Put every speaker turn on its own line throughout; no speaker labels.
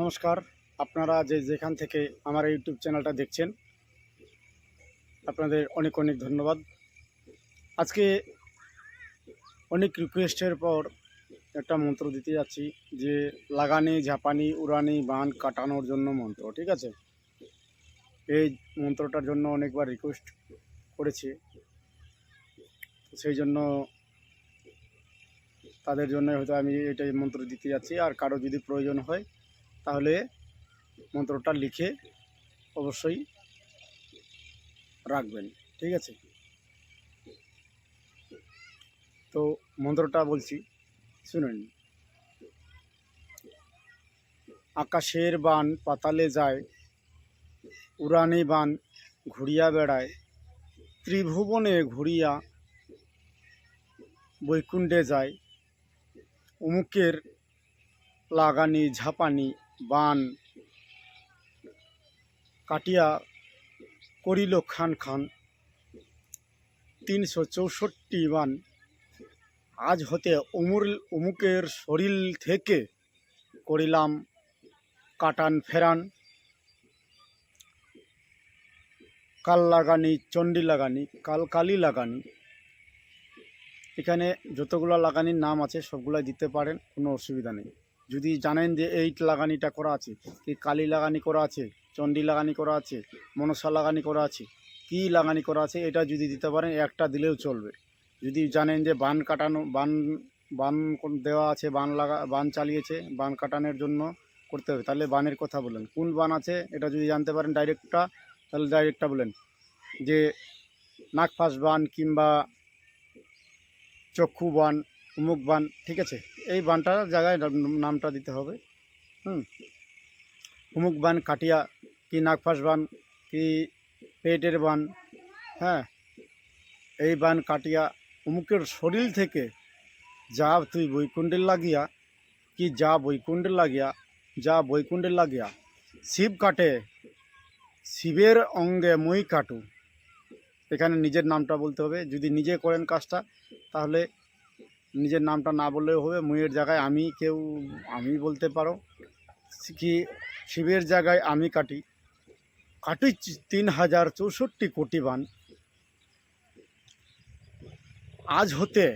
নমস্কার, আপনারা যে যেখান থেকে আমার ইউটিউব চ্যানেলটা দেখছেন, আপনাদের অনেক অনেক ধন্যবাদ। আজকে অনেক রিকোয়েস্টের পর একটা মন্ত্র দিতে যাচ্ছি, যে লাগানি, ঝাপানি, উড়ানি বান কাটানোর জন্য মন্ত্র, ঠিক আছে? এই মন্ত্রটার জন্য অনেকবার রিকোয়েস্ট করেছে। সেই জন্য তাদের জন্য হয়তো আমি এটাই মন্ত্র দিতে যাচ্ছি, আর কারও যদি প্রয়োজন হয় তাহলে মন্ত্রটা লিখে অবশ্যই রাখবেন, ঠিক আছে? তো মন্ত্রটা বলছি, শুনুন। আকাশের বান পাতালে যায়, উড়ানে বান ঘুরিয়া বেড়ায়, ত্রিভুবনে ঘুরিয়া বৈকুণ্ঠে যায়, অমুকের লাগানি ঝাপানি বান কাটিয়া করিল খান খান। তিনশো চৌষট্টি বান। আজ হতে অমুর, অমুকের শরীর থেকে করিলাম কাটান ফেরান। কাল লাগানি চণ্ডী লাগানি কাল কালি লাগানি এখানে যতগুলো লাগানির নাম আছে সবগুলো দিতে পারেন, কোনো অসুবিধা নেই। যদি জানেন যে এই লাগানিটা করা আছে, কি কালি লাগানি করা আছে, চণ্ডী লাগানি করা আছে, মনসা লাগানি করা আছে, কি লাগানি করা আছে, এটা যদি দিতে পারেন, একটা দিলেও চলবে। যদি জানেন যে বান কাটানো, বান বান দেওয়া আছে, বান লাগা, বান চালিয়েছে, বান কাটানোর জন্য করতে হবে, তাহলে বানের কথা বলেন। কোন বান আছে, এটা যদি জানতে পারেন ডাইরেক্টটা, তাহলে ডাইরেক্টটা বলেন। যে নাগফাস বান কিংবা চক্ষু বান উমুক বান, ঠিক আছে? এই বানটার জায়গায় নামটা দিতে হবে। হুম? উমুক বান, কাটিয়া, কি নাগফাস বান, কি পেটের বান হ্যাঁ? এই বান কাটিয়া, উমুকের শরীর থেকে যা তুই বৈকুণ্ঠের লাগিয়া, কি যা বৈকুণ্ঠের লাগিয়া, যা বৈকুণ্ঠের লাগিয়া, শিব কাটে, শিবের অঙ্গে মই কাটু। এখানে নিজের নামটা বলতে হবে। যদি নিজে করেন কাজটা, তাহলে নিজের নামটা না বললেও হবে মুয়ের জায়গায় আমি কেউ, আমি বলতে পারো কি শিবের জায়গায় আমি কাটি। কাটি তিন হাজার চৌষট্টি কোটি বান। আজ হতে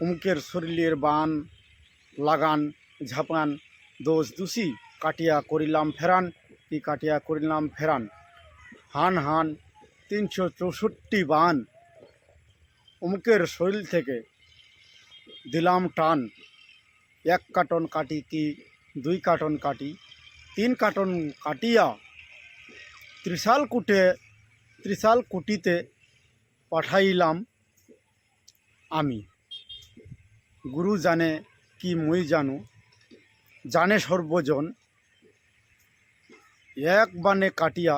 উমুকের শরীরের বান, লাগান, ঝাপান, দোষ দোষী, কাটিয়া করিলাম ফেরান, কি কাটিয়া করিলাম ফেরান। হান হান তিনশো চৌষট্টি বান অমুকের শরীর থেকে দিলাম টান। এক কার্টন কাটি কি, দুই কার্টন কাটি, তিন কার্টন কাটিয়া ত্রিশাল কুটে, ত্রিশাল কুটিতে পাঠাইলাম আমি। গুরু জানে কি মই জানো, জানে সর্বজন। এক বানে কাটিয়া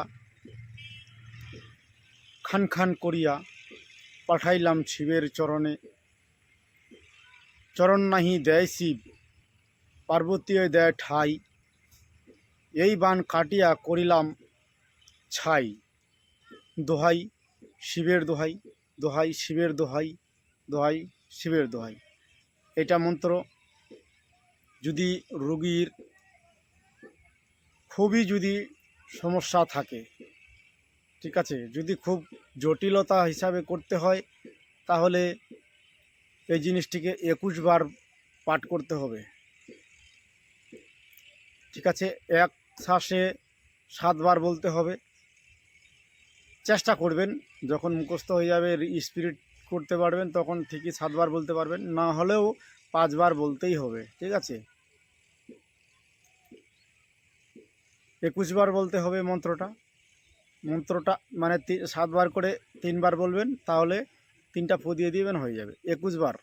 খান খান করিয়া পাঠাইলাম শিবের চরণে। চরণ নাহি দেয় শিব পার্বতীয় দেয় ঠাই। এই বান কাটিয়া করিলাম ছাই। দোহাই শিবের দোহাই দোহাই শিবের দোহাই দোহাই শিবের দোহাই। এটা মন্ত্র। যদি রোগীর খুবই যদি সমস্যা থাকে, ঠিক আছে? যদি খুব জটিলতা হিসাবে করতে হয়, তাহলে এই জিনিসটিকে একুশ বার পাঠ করতে হবে। ঠিক আছে, এক শ্বাসে সাতবার বলতে হবে। চেষ্টা করবেন, যখন মুখস্থ হয়ে যাবে, স্পিরিট করতে পারবেন, তখন ঠিকই সাতবার বলতে পারবেন। না হলেও পাঁচবার বলতেই হবে, ঠিক আছে? একুশবার বলতে হবে মন্ত্রটা। মন্ত্রটা মানে সাতবার করে তিনবার বলবেন, তাহলে তিনটা ফু দিয়ে দিবেন, হয়ে যাবে। একুশবার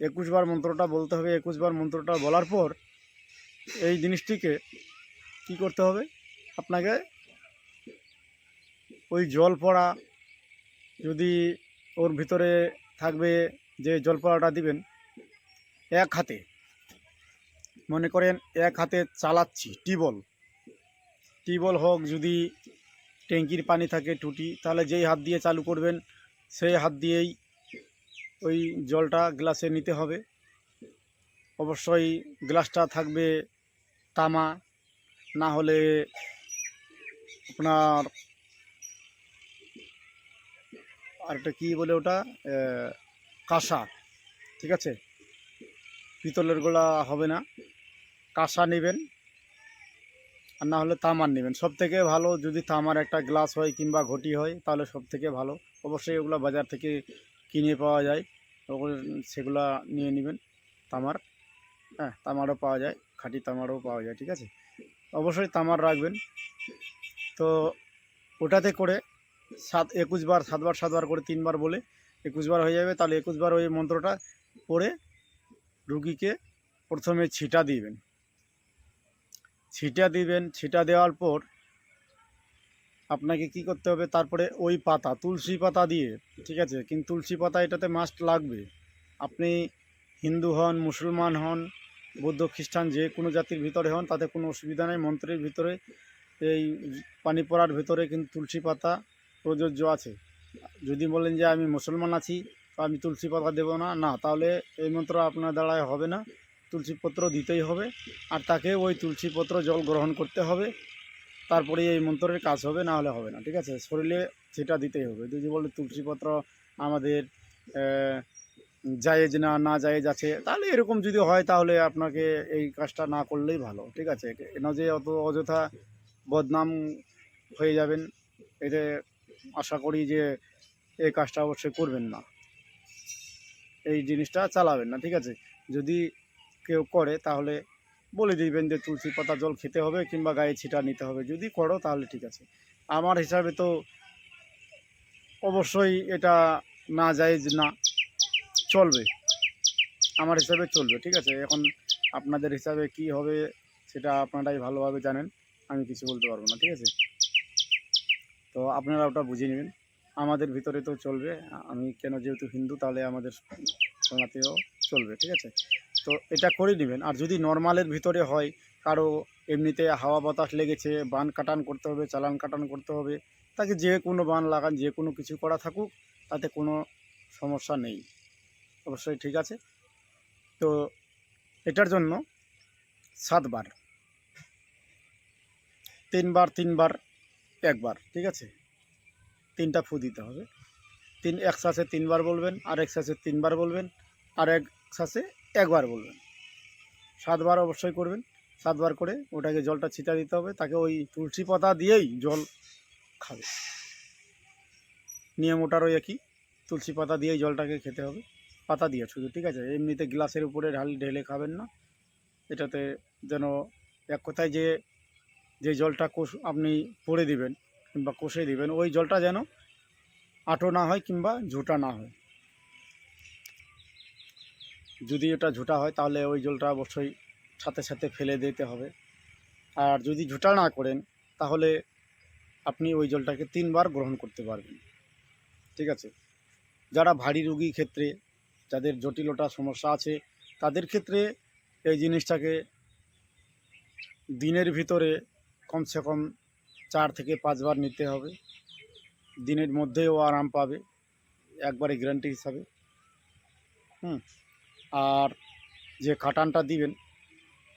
একুশবার মন্ত্রটা বলতে হবে। একুশবার মন্ত্রটা বলার পর এই জিনিসটিকে কি করতে হবে? আপনাকে ওই জল পড়া, যদি ওর ভিতরে থাকবে যে জল পড়াটা দিবেন, এক হাতে। মনে করেন এক হাতে চালাচ্ছি, টিবল। টিবল হোক যদি ট্যাঙ্কির পানি থাকে টুটি, তাহলে যেই হাত দিয়ে চালু করবেন সেই হাত দিয়েই ওই জলটা গ্লাসে নিতে হবে। অবশ্যই গ্লাসটা থাকবে তামা, না হলে আপনার আরেকটা কী বলে ওটা? কাঁসা, ঠিক আছে? পিতলের গোলা হবে না। কাঁসা নেবেন। আর না হলে তামার নেবেন। সব থেকে ভালো যদি তামার একটা গ্লাস হয় কিংবা ঘটি হয়, তাহলে সব থেকে ভালো। অবশ্যই ওগুলো বাজার থেকে কিনে পাওয়া যায়। ওগুলো সেগুলা নিয়ে নেবেন। তামার হ্যাঁ তামারও পাওয়া যায়, খাঁটি তামারও পাওয়া যায়, ঠিক আছে? অবশ্যই তামার রাখবেন। তো ওটাতে করে সাত, একুশ বার সাতবার সাতবার করে তিনবার বলে একুশ বার হয়ে যাবে, তাহলে একুশ বার ওই মন্ত্রটা পড়ে রুগীকে প্রথমে ছিটা দিবেন। ছিটা দিবেন, ছিটা দেওয়ার পর আপনাকে কি করতে হবে? তারপরে ওই পাতা, তুলসী পাতা দিয়ে, ঠিক আছে? কিন্তু তুলসী পাতা এটাতে মাস্ট লাগবে। আপনি হিন্দু হন, মুসলমান হন, বৌদ্ধ, খ্রিস্টান যে কোনো জাতির ভিতরে হন, তাতে কোনো অসুবিধা নেই। মন্ত্রের ভিতরে, এই পানি পড়ার ভিতরে কিন্তু তুলসী পাতা প্রযোজ্য আছে। যদি বলেন যে আমি মুসলমান আছি আমি তুলসী পাতা দেবো না। না, তাহলে এই মন্ত্র আপনার দ্বারায় হবে না। তুলসীপত্র দিতেই হবে আর তাকে ওই তুলসীপত্র জল গ্রহণ করতে হবে। তারপরে এই মন্ত্রের কাজ হবে, না হলে হবে না, ঠিক আছে? শরীরে সেটা দিতেই হবে। যদি বলে তুলসীপত্র আমাদের জায়েজ না না জায়েজ আছে, তাহলে এরকম যদি হয়, তাহলে আপনাকে এই কাজটা না করলেই ভালো, ঠিক আছে? কেন যে অত অযথা বদনাম হয়ে যাবেন, এতে আশা করি যে এই কাজটা অবশ্যই করবেন না। এই জিনিসটা চালাবেন না, ঠিক আছে? যদি কেউ করে, তাহলে বলে দিবেন যে তুলসী পাতা জল খেতে হবে কিংবা গায়ে ছিটা নিতে হবে। যদি করো তাহলে ঠিক আছে। আমার হিসাবে তো অবশ্যই এটা না জায়েজ না, চলবে। আমার হিসাবে চলবে, ঠিক আছে? এখন আপনাদের হিসাবে কি হবে সেটা আপনারাই ভালোভাবে জানেন, আমি কিছু বলতে পারব না, ঠিক আছে? তো আপনারা ওটা বুঝে নেবেন। আমাদের ভিতরে তো চলবে, আমি কেন যেহেতু হিন্দু, তাহলে আমাদের সমাতেও চলবে, ঠিক আছে? তো এটা করে নেবেন আর যদি নর্মালের ভিতরে হয়, কারও এমনিতে হাওয়া বাতাস লেগেছে, বান কাটান করতে হবে, চালান কাটান করতে হবে, তাকে যে কোনো বান লাগান, যে কোনো কিছু করা থাকুক, তাতে কোনো সমস্যা নেই। অবশ্যই ঠিক আছে। তো এটার জন্য সাতবার। তিনবার তিনবার, একবার, ঠিক আছে? তিনটা ফু দিতে হবে। তিন, এক শ্বাসে তিনবার বলবেন আর এক শ্বাসে তিনবার বলবেন আর এক শ্বাসে একবার বলবেন। সাতবার অবশ্যই করবেন। সাতবার করে ওটাকে জলটা ছিটা দিতে হবে। তাকে ওই তুলসী পাতা দিয়েই জল খাবে। নিয়ম ওটারও একই। তুলসী পাতা দিয়েই জলটাকে খেতে হবে। পাতা দিয়ে শুধু, ঠিক আছে? এমনিতে গ্লাসের উপরে ঢাল ঢেলে খাবেন না। এটাতে যেন এক কথায় যে যে জলটা কোষ, আপনি পরে দিবেন কিংবা কষে দিবেন, ওই জলটা যেন আটো না হয় কিংবা ঝোটা না হয়। যদি ওটা ঝোটা হয়, তাহলে ওই জলটা অবশ্যই সাথে সাথে ফেলে দিতে হবে। আর যদি ঝোটা না করেন, তাহলে আপনি ওই জলটাকে তিনবার গ্রহণ করতে পারবেন। ঠিক আছে? যারা ভারী রুগী ক্ষেত্রে, যাদের জটিলতা সমস্যা আছে, তাদের ক্ষেত্রে এই জিনিসটাকে দিনের ভিতরে কমসে কম চার থেকে পাঁচবার নিতে হবে। দিনের মধ্যেও আরাম পাবে, একবারে গ্যারান্টি হিসাবে। হুম? আর যে কাটানটা দিবেন,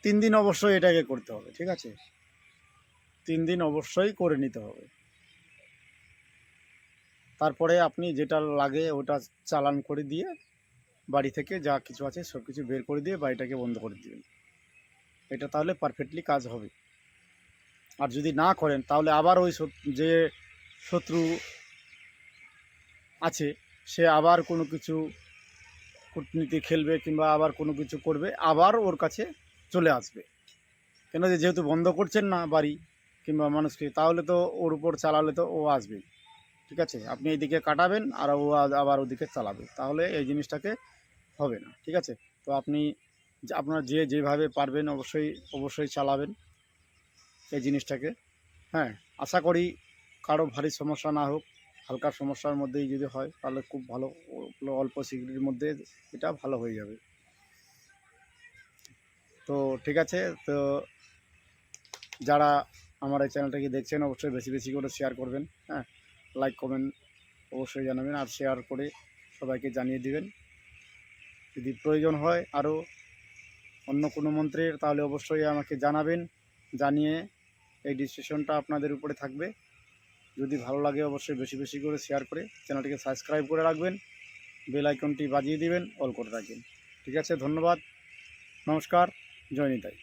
তিন দিন অবশ্যই এটাকে করতে হবে, ঠিক আছে? তিন দিন অবশ্যই করে নিতে হবে। তারপরে আপনি যেটা লাগে ওটা চালান করে দিয়ে বাড়ি থেকে যা কিছু আছে সব কিছু বের করে দিয়ে বাড়িটাকে বন্ধ করে দিবেন। এটা তাহলে পারফেক্টলি কাজ হবে। আর যদি না করেন, তাহলে আবার ওই যে শত্রু আছে, সে আবার কোনো কিছু কূটনীতি খেলবে কিংবা আবার কোনো কিছু করবে, আবার ওর কাছে চলে আসবে। কেন যে যেহেতু বন্ধ করছেন না বাড়ি কিংবা মানুষকে, তাহলে তো ওর উপর চালালে তো ও আসবে। ঠিক আছে? আপনি এইদিকে কাটাবেন আর ও আবার ওদিকে চালাবে। তাহলে এই জিনিসটাকে হবে না। ঠিক আছে? তো আপনি আপনার যে যেভাবে পারবেন অবশ্যই অবশ্যই চালাবেন এই জিনিসটাকে। হ্যাঁ আশা করি কারও ভারী সমস্যা না হোক। হালকা সমস্যার মধ্যেই যদি হয়, তাহলে খুব ভালো অল্প শীঘ্রের মধ্যে এটা ভালো হয়ে যাবে। তো ঠিক আছে, তো যারা আমার এই চ্যানেলটাকে দেখছেন, অবশ্যই বেশি বেশি করে শেয়ার করবেন হ্যাঁ? লাইক কমেন্ট অবশ্যই জানাবেন আর শেয়ার করে সবাইকে জানিয়ে দিবেন। যদি প্রয়োজন হয় আরও অন্য কোনো মন্ত্রের, তাহলে অবশ্যই আমাকে জানাবেন, জানিয়ে এই ডিসিশনটা আপনাদের উপরে থাকবে। যদি ভালো লাগে অবশ্যই বেশি বেশি করে শেয়ার করে চ্যানেলটিকে সাবস্ক্রাইব করে রাখবেন বেল আইকনটি বাজিয়ে দিবেন অল করে রাখবেন। ঠিক আছে, ধন্যবাদ, নমস্কার, জয় নিতাই।